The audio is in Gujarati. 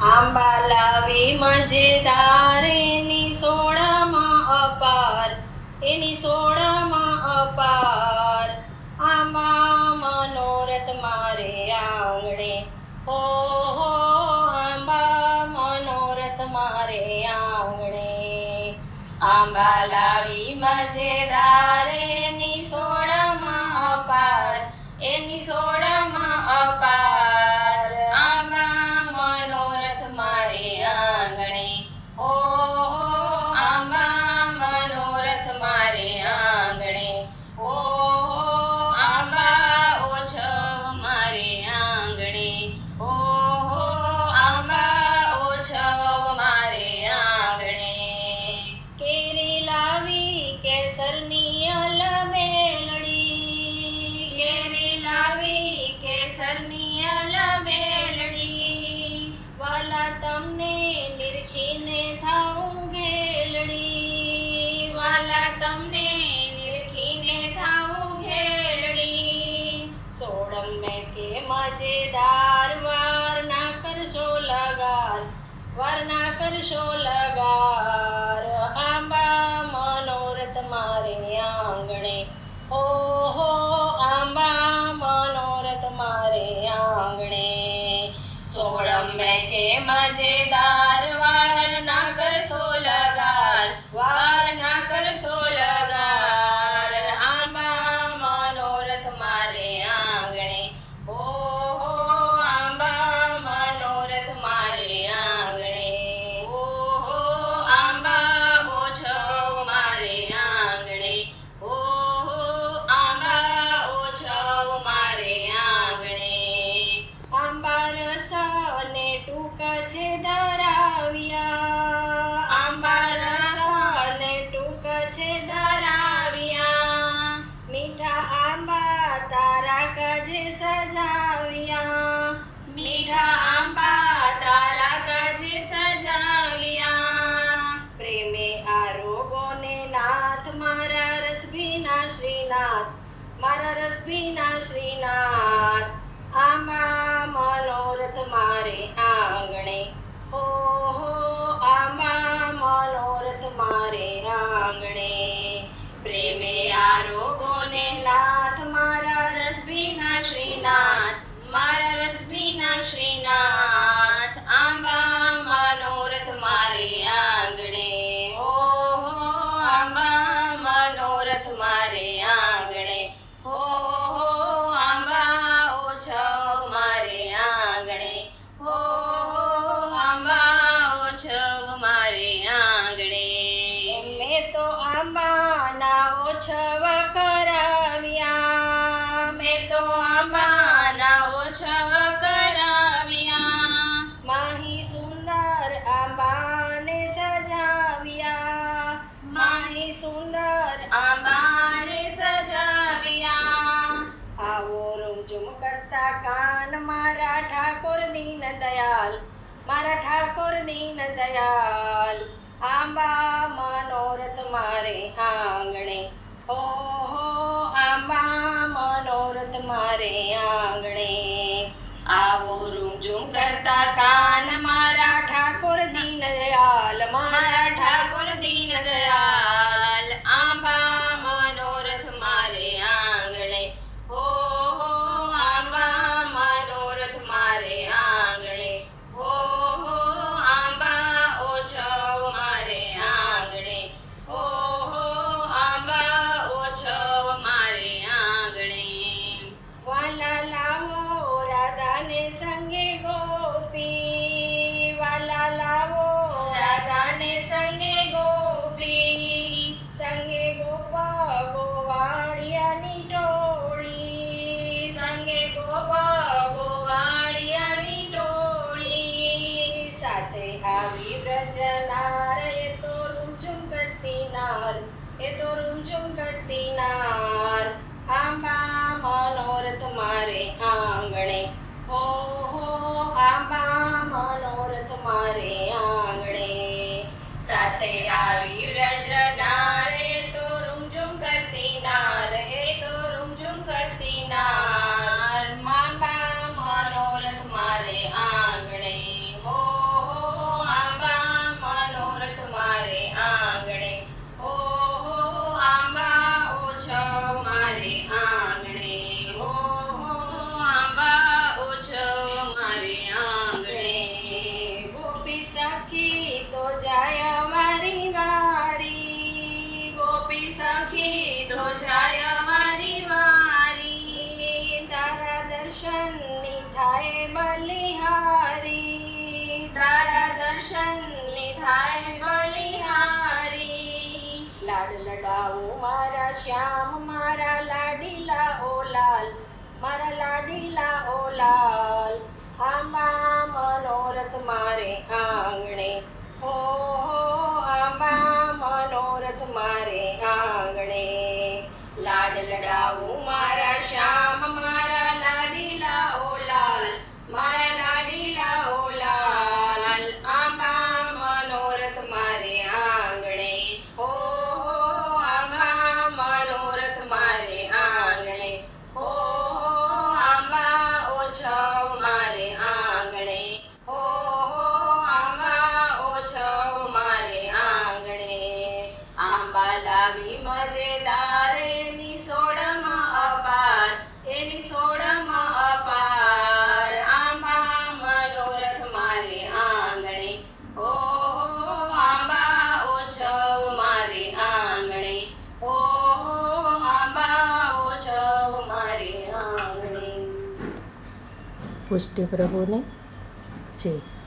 આંબા લાવી મજેદાર એની સોડામાં અપાર, એની સોડામાં અપાર. આંબા મનોરથ મારે આંગણે હો હો આંબા મનોરથ મારે આંગણે આંબા લાવી મજેદાર એની સોડામાં અપાર, એની સોડામાં તમને નીલખીને થાઉં ઘેલડી સોડમ મેં કે મજેદાર વાર ના કરશો લગાર વાર ના કરશો લગાર. આંબા મનોરથ મારે આંગણે હો હો આંબા મનોરથ મારે આંગણે. સોડમ મેં કે મજેદાર મનોરથ મારે શ્રીનાથ મારા રસભીના શ્રીનાથ આમાં મનોરથ મારે આંગણે. આંબાના ઓછવ કરાવ્યા. માહી સુંદર આંબાને સજાવ્યા. માહી સુંદર આંબાને સજાવ્યા. આવો રૂમઝુમ કરતા કાન મારા ઠાકોર દીન દયાલ. મારા ઠાકોર દીન દયાલ. આંબા મનોરથ મારે આંગણે. હો મારે આંગણે આવો રૂમઝુમ કરતા કાન મારા ઠાકોર દીન દયાલ મારા ઠાકોર દીન દયાલ. રાધાને સંગે ગોપી, સંગે ગોપા ગોવાળિયાની ટોળી, સંગે ગોપા ગોવાળિયાની ટોળી, સાથે આવી વ્રજનાર એ તો રૂમઝુમ કરતી નાર, એ તો રૂમઝુમ કરતી નાર. લાવો મારા શ્યામ મારા લાડીલા ઓલાલ મારા લાડીલા ઓલાલ મારે આંગણે. ઓ આંબાઓ જાઓ મારે આંગણે. પુષ્ટિ પ્રભુને જય.